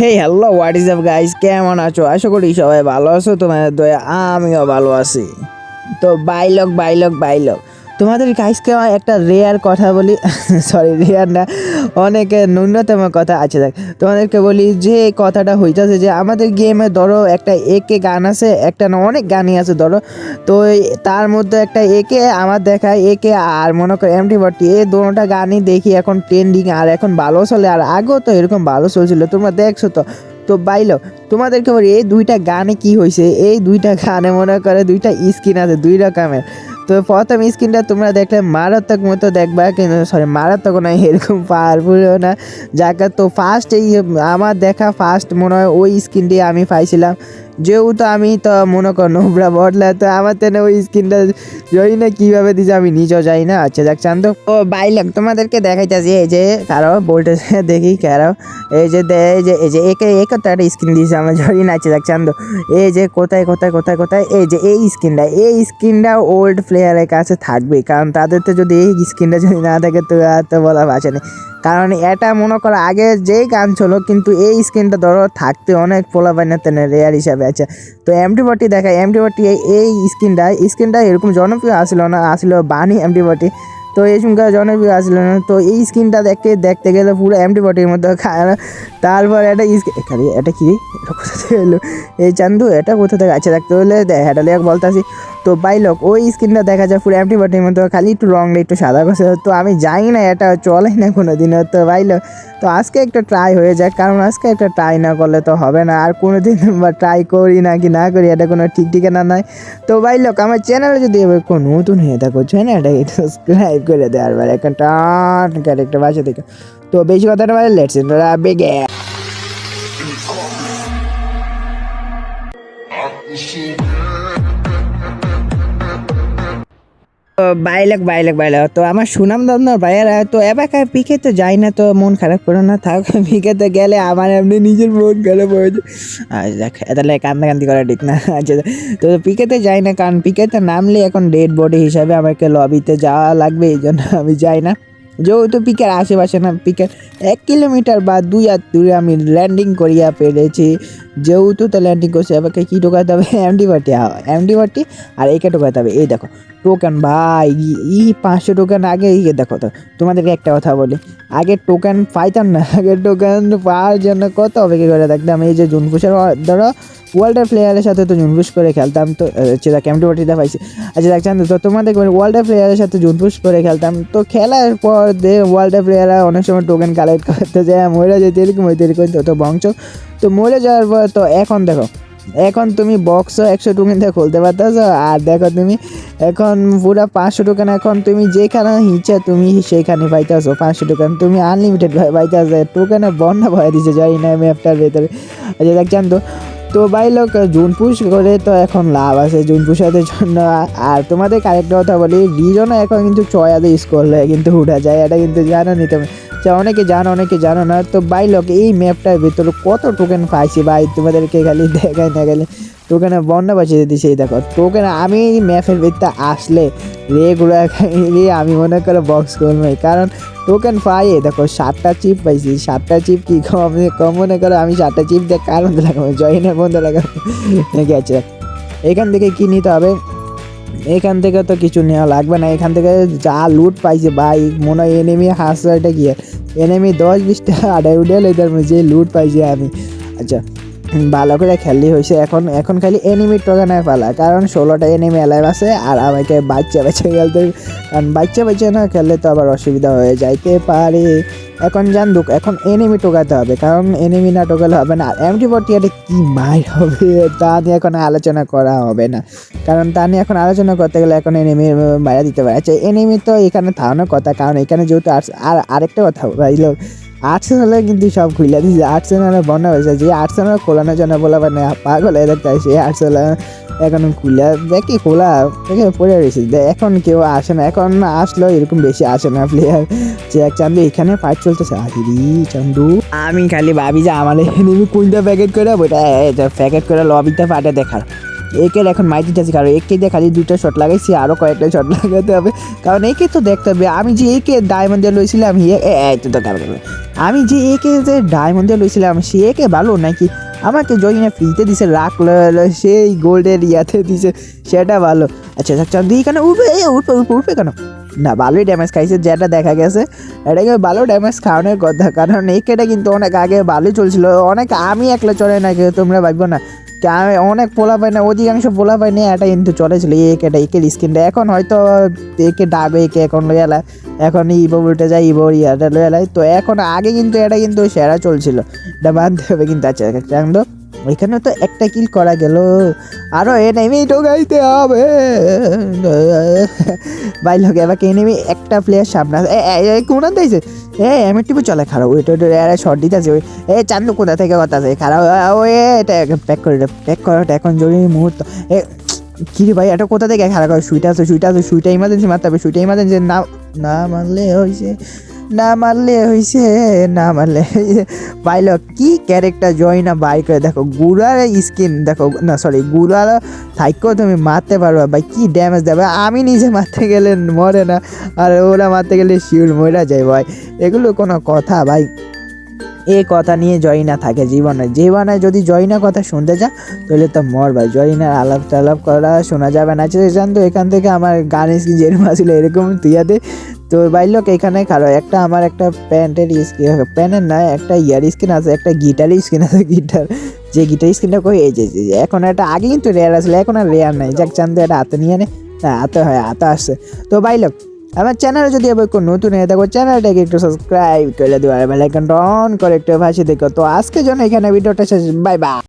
Hey hello what is up guys কেমন আছো? আশা করি সবাই ভালো আছো, তোমাদের দয়া, আমিও ভালো আছি। তো বাইলক বাইলক বাইলক তোমাদের গাইসকে একটা রেয়ার কথা বলি। সরি রেয়ার না, অনেক ন্যূনতম কথা আছে। দেখ, তোমাদেরকে বলি যে কথাটা হইতেছে যে আমাদের গেমে ধরো একটা একে গান আছে, একটা না অনেক গানই আছে ধরো। তো তার মধ্যে একটা একে আমার দেখায়, একে আর মনে করো এমটি ফর্টি এই দুটোটা গানই দেখি এখন ট্রেন্ডিং আর এখন ভালো চলে আর আগেও তো এরকম ভালো চলছিল, তোমরা দেখছ তো। তো বাইলো, তোমাদেরকে বলি এই দুইটা গানে কি হয়েছে এই দুইটা গানে মনে করে দুইটা স্কিন আছে, দুই রকমের। তো প্রথম স্ক্রিনটা তোমরা দেখলে মারাত্মক মতো দেখবা, কিন্তু সরি মারাত্মক না এরকম পাওয়ারফুলও না। যাকে, তো ফার্স্ট এই আমার দেখা ফার্স্ট মনে হয় ওই স্ক্রিনটি আমি পাইছিলাম। যেহেতু আমি তো মনে কর নোবরা বদলা তো আমার তো ওই স্কিনটা জানি না কীভাবে দিছে আমি নিজেও যাই না। আচ্ছা দেখ চান্দ ও বাইলাক তোমাদেরকে দেখাইতেছি, এই যে, কারও বলতে দেখি, কারও, এই যে এই যে এই যে, একে একে তো একটা স্কিন দিয়েছে আমার জানি না। আচ্ছা দেখ চান্দ এই যে, কোথায় কোথায় কোথায় কোথায়, এই যে, এই স্কিনটা এই স্কিনটা ওল্ড প্লেয়ারের কাছে থাকবে, কারণ তাদের তো যদি এই স্কিনটা যদি না থাকে, তো আর তো বলা ভাষা নেই। কারণ এটা মনে করো, আগে যেই গান ছিল কিন্তু এই স্কিনটা ধরো, থাকতে অনেক পোলা বানাতে রেয়ার হিসাবে আছে তো এমটি বটি দেখা এমটি বটি এই স্কিনটা স্কিনটা এরকম জনপ্রিয় আসলো না, আসলো বানি এমটি বটি তো এই সুমকা জনপ্রিয় আসলো না, তো এই স্কিনটা দেখতে দেখতে গেলে পুরো এমটি মধ্যে খায় তারপর একটা স্কিন এটা কি? এটা কোথা থেকে এলো? এই চান্দু, এটা কোথা থেকে? আছে দেখতে হলে দেখ এটা লেখ বলতাছি। তো বাইলক ওই স্কিনটা দেখা যায় পুরো এমটি বটির মতো খালি একটু রং একটু সাদা করছে। তো আমি জানি না এটা চলে না কোনো দিনও তো বাইলক তো আজকে একটা ট্রাই হয়ে যায় কারণ আজকে একটা ট্রাই না করলে তো হবে না। আর কোনো দিন বা ট্রাই করি না কি না করি, এটা কোনো ঠিক ঠিকানা নাই। তো বাইলক আমার চ্যানেলে যদি এবার কোনো নতুন হয়ে থাকো চ্যানেলটা সাবস্ক্রাইব করে দেয় আর একটা টান ক্যারেক্টার বাসা থেকে তো বেশি কথাটা বলে লেটস বেগে বাইলেক বাইলেক বাইলেক। তো আমার সুনাম দন্দর ভাইয়েরা, তো এবার পিকে তো যাই না, তো মন খারাপ করো না, থাক। পিকে তো গেলে আমার এমনি নিজের মন খারাপ হয়ে দেখ তাহলে কান্দাকান্দি করা ঠিক না। আচ্ছা তো পিকেতে যাই না, কারণ পিকেতে নামলে এখন ডেড বডি হিসাবে আমাকে লবিতে যাওয়া লাগবে, এই জন্য আমি যাই না। যেহেতু পিকের আশেপাশে না, পিকের এক কিলোমিটার বা দুই হাত দূরে আমি ল্যান্ডিং করিয়া পেরেছি যেহেতু তো ল্যান্ডিং করছে, আমাকে কী ঢোকাতে হবে? এমডি বাটি এমডি বাটি আর একে ঢোকাতে হবে। এই দেখো টোকেন ভাই, ই পাঁচশো টোকেন আগে ইয়ে দেখো তো, তোমাদেরকে একটা কথা বলি। আগে টোকেন পাইতাম না, আগে টোকেন পাওয়ার জন্য কত অপেক্ষা করে থাকতাম? এই যে জুন জুনপুষের ধরো ওয়ার্ল্ডের প্লেয়ারের সাথে তো জুনপুশ করে খেলতাম তো সেটা ক্যাম্পটি বাটিটা পাইছি। আচ্ছা দেখছেন তো তোমাদের ওয়ার্ল্ডের প্লেয়ারের সাথে জুনপুশ করে খেলতাম। তো খেলার পর দে ওয়ার্ল্ডের প্লেয়াররা অনেক সময় টোকেন কালেক্ট করতে যায় মরে যেতে এরকম হইতে এরকম তো বংশ। তো মরে যাওয়ার পর, তো এখন দেখো, এখন তুমি বক্স একশো টোকেন দিয়ে খুলতে পারতেছো, আর দেখো তুমি, এখন পুরো পাঁচশো টোকেন এখন তুমি যেখানে ইচ্ছা তুমি সেইখানে পাইতেছো পাঁচশো টোকেন তুমি আনলিমিটেড পাইতেছো টোকেনে বন্যা ভয় দিচ্ছে যাই না আমি ম্যাপটার ভেতরে। আচ্ছা দেখছেন তো তো ভাই লোক, জুন পুশ করে তো এখন লাভ আছে জুন পুষাদের জন্য। আর তোমাদের আরেকটা কথা বলি রিজনও এখন কিন্তু ছয় হাজার স্কোর কিন্তু উঠা যায়, এটা কিন্তু জানো নি তুমি? যা অনেকে জানো অনেকে জানো না। তো বাই লোক, এই ম্যাপটার ভিতরে কত টোকেন পাইছি ভাই? তোমাদেরকে খালি দেখাই না গেলে টোকেনে বন্যা বাঁচিয়ে দিছি এই দেখো। টোকেন আমি ম্যাপের ভিতরে আসলে রেগুলার আমি মনে করে বক্স করব কারণ টোকেন পাই দেখো, সাতটা চিপ পাইছি। সাতটা চিপ কি কম কম মনে করো আমি সাতটা চিপ দিয়ে কার মধ্যে লাগাবো? জয়েনের মধ্যে লাগাবো? নাকি গেছে এখান থেকে কি নিতে হবে? এখান থেকে তো কিছু নেওয়া লাগবে না। এখান থেকে যা লুট পাইছে, ভাই, মনে হয় এনেমি হাসটা গিয়ে এনেমি দশ বিশটা আড়াই উঠে এদের যে লুট পাইছি আমি। আচ্ছা। ভালো করে খেললি হয়েছে এখন এখন খালি এনিমি টোকানায় পালা। কারণ ষোলোটা এনিমি অ্যালাইভ আছে আর আমাকে বাচ্চা বাচ্চা খেলতে কারণ বাচ্চা বাচ্চা না খেললে তো আবার অসুবিধা হয়ে যাইতে পারে। এখন জানদুক এখন এনিমি টোকাতে হবে। কারণ এনিমি না টোকালে হবে না। আর এমটি ফোরটি এটা কী মাইর হবে? তা নিয়ে এখন আলোচনা করা হবে না। কারণ তা নিয়ে এখন আলোচনা করতে গেলে এখন এনিমি বাইরে দিতে পারে। আচ্ছা এনিমি তো এখানে থাকানোর কথা। কারণ এখানে যেহেতু আর আরেকটা কথা ভাইলো আর্সেনালে কিন্তু সব খুলে দিয়েছে আর্সেনালে বন্যা হয়েছে। যে আর্সেনাল খোলানোর জন্য বলা মানে পাগল হয়ে দেখতে সেই আর্সেনাল এখন খুলে দেখি খোলা, দেখে পড়ে রয়েছে। এখন কেউ আসে না। এখন আসলো এরকম বেশি আসে না প্লেয়ার যে এক চান্দু, এখানে ফাইট চলতেছে। আহিরি চান্দু। আমি খালি ভাবি যে আমার এনিমি কোনটা প্যাকেট করে ওইটা প্যাকেট করে লবিতে ফাটে দেখার একের এখন মাইটি আছে। কারণ একে দিয়ে খালি দুটো শট লাগাইছি আরও কয়েকটা শট লাগাতে হবে। কারণ একে তো দেখতে হবে। আমি যে একে ডায়মন্ড দিয়ে লইছিলাম এই তো তো আমি যে একে যে ডায়মন্ডে লইছিলাম, সে একে ভালো নাকি? আমাকে জয়িনে ফ্রিতে দিছে রাখল সেই গোল্ডের ইয়াতে দিছে, সেটা ভালো। আচ্ছা আচ্ছা দুই কেন? উঠবে উঠবে উঠবে উঠবে কেন? না, ভালোই ড্যামেজ খাইছে, যেটা দেখা গেছে এটাকে ভালো ড্যামেজ খাওয়ানোর কথা, কারণ একেটা কিন্তু অনেক আগে ভালোই চলছিল। অনেক আমি একলা চলে না তোমরা ভাববো না অনেক পোলা পাই না, অধিকাংশ পোলা পাই না এটা কিন্তু চলেছিল একেটা, একের স্কিনটা এখন হয়তো একে ডাবে, একে এখন লইয়ালা এখন ইবো উল্টে যায়, ইবো ইয়াটা লইয়ালাই তো এখন আগে কিন্তু এটা কিন্তু সেরা চলছিল। এটা মানতে হবে কিন্তু আচ্ছা চান্দ এখানে তো একটা কিল করা গেল। আরও এনেমি ঢোকাইতে হবে। ভাই লোক এবার কে এনেমি একটা প্লেয়ার সামনে কোন দিয়েছে এ এমএ টিপু চলে খারাপ। ওইটা ওইটা শর্ট দিতে আছে। ওই, এ, চান্দু কোথা থেকে কথা আছে? খারাপ। ও এটা প্যাক করে প্যাক করাটা এখন জরুরি মুহূর্ত। এ কিরে ভাই, এটা কোথা থেকে? খারাপ করে সুইটা আছে সুইটা আছে সুইটা ইমার্জেন্সি মারতে হবে সুইটা ইমার্জেন্সি, না না মানলে হয়েছে না মারলে হয়েছে না মারলে পাইলো কি ক্যারেক্টার জয় না বাই করে? দেখো, গুড়ার স্কিন দেখো, না সরি গুড়ার থাইকেও তুমি মারতে পারবে ভাই, কি ড্যামেজ দেবে? আমি নিজে মারতে গেলে মরে না, আর ওরা মারতে গেলে শিউর মরা যায় ভাই। এগুলো কোনো কথা ভাই। এ কথা নিয়ে জয়না থাকে জীবনে। জীবনে যদি জয়না কথা শুনতে যা তাহলে তো মর ভাই জয়নার আলাপ টালাপ করা শোনা যাবে না। জান তো এখান থেকে আমার গান স্কিন যেরকম আসছিল এরকম তুইয়াতে তো বাইলোক এখানে খারো একটা আমার একটা প্যান্টের স্কিন প্যান্টের না, একটা ইয়ার স্কিন আছে, একটা গিটারের স্কিন আছে গিটার যে গিটার স্কিনটা কই, এই যে এখন একটা, আগে কিন্তু রেয়ার আসলে এখন আর রেয়ার নাই। যাক চান তো এটা হাতে নিয়ে নে। হ্যাঁ হাতে হয়, হাতে আসছে। তো বাইলোক আমার চ্যানেলে যদি আবার কোনো নতুন হয়ে থাকো চ্যানেলটাকে একটু সাবস্ক্রাইব করে দেওয়া বেলাইকন অন করে একটু ভাসে দেখো। তো আজকের জন্য এখানে ভিডিওটা শেষ। Bye bye